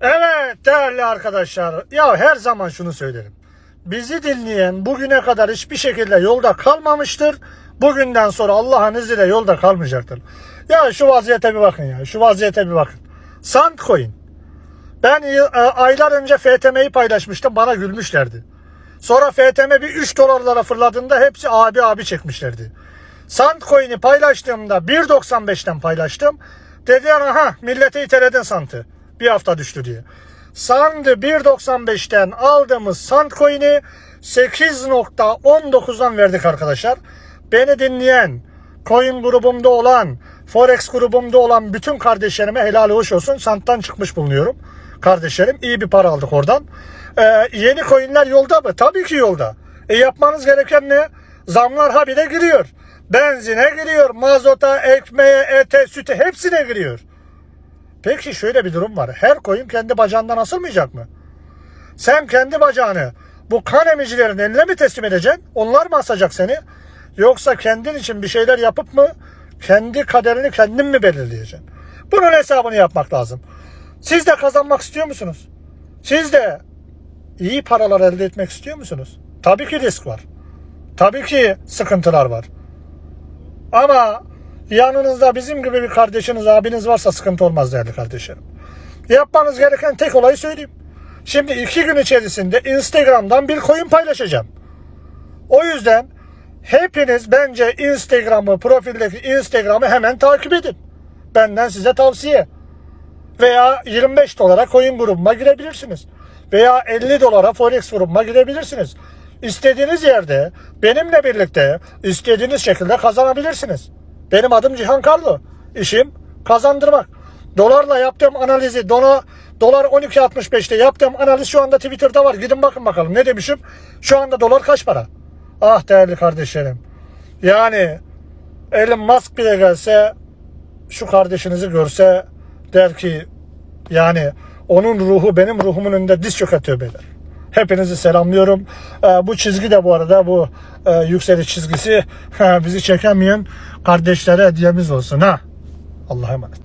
Evet değerli arkadaşlar. Ya her zaman şunu söylerim. Bizi dinleyen bugüne kadar hiçbir şekilde yolda kalmamıştır. Bugünden sonra Allah'ın izniyle yolda kalmayacaktır. Ya şu vaziyete bir bakın ya. Şu vaziyete bir bakın. Sandcoin. Ben e, aylar önce FTM'yi paylaşmıştım. Bana gülmüşlerdi. Sonra FTM bir 3 dolarlara fırladığında hepsi abi abi çekmişlerdi. Sandcoin'i paylaştığımda 1.95'ten paylaştım. Dediler aha millete iteledin Sant'ı. Bir hafta düştü diye. Sand'ı 1.95'ten aldığımız Sandcoin'i 8.19'dan verdik arkadaşlar. Beni dinleyen, coin grubumda olan, forex grubumda olan bütün kardeşlerime helal hoş olsun. Sand'dan çıkmış bulunuyorum. Kardeşlerim iyi bir para aldık oradan. Ee, yeni coinler yolda mı? Tabii ki yolda. E yapmanız gereken ne? Zamlar habire giriyor. Benzine giriyor, mazota, ekmeğe, ete, süte hepsine giriyor. Peki şöyle bir durum var. Her koyun kendi bacağından asılmayacak mı? Sen kendi bacağını bu kan emicilerin eline mi teslim edeceksin? Onlar mı asacak seni? Yoksa kendin için bir şeyler yapıp mı kendi kaderini kendin mi belirleyeceksin? Bunun hesabını yapmak lazım. Siz de kazanmak istiyor musunuz? Siz de iyi paralar elde etmek istiyor musunuz? Tabii ki risk var. Tabii ki sıkıntılar var. Ama yanınızda bizim gibi bir kardeşiniz, abiniz varsa sıkıntı olmaz değerli kardeşlerim. Yapmanız gereken tek olayı söyleyeyim. Şimdi iki gün içerisinde Instagram'dan bir koyun paylaşacağım. O yüzden hepiniz bence Instagram'ı, profildeki Instagram'ı hemen takip edin. Benden size tavsiye. Veya 25 dolara coin grubuma girebilirsiniz. Veya 50 dolara forex grubuma girebilirsiniz. İstediğiniz yerde benimle birlikte istediğiniz şekilde kazanabilirsiniz. Benim adım Cihan Karlı. İşim kazandırmak. Dolarla yaptığım analizi dola, dolar 12.65'te yaptığım analiz şu anda Twitter'da var. Gidin bakın bakalım ne demişim. Şu anda dolar kaç para? Ah değerli kardeşlerim. Yani Elon Musk bile gelse şu kardeşinizi görse der ki yani onun ruhu benim ruhumun önünde diz çökatıyor beyler. Hepinizi selamlıyorum. Ee, bu çizgi de bu arada bu e, yükseliş çizgisi bizi çekemeyen kardeşlere hediyemiz olsun ha. Allah'a emanet.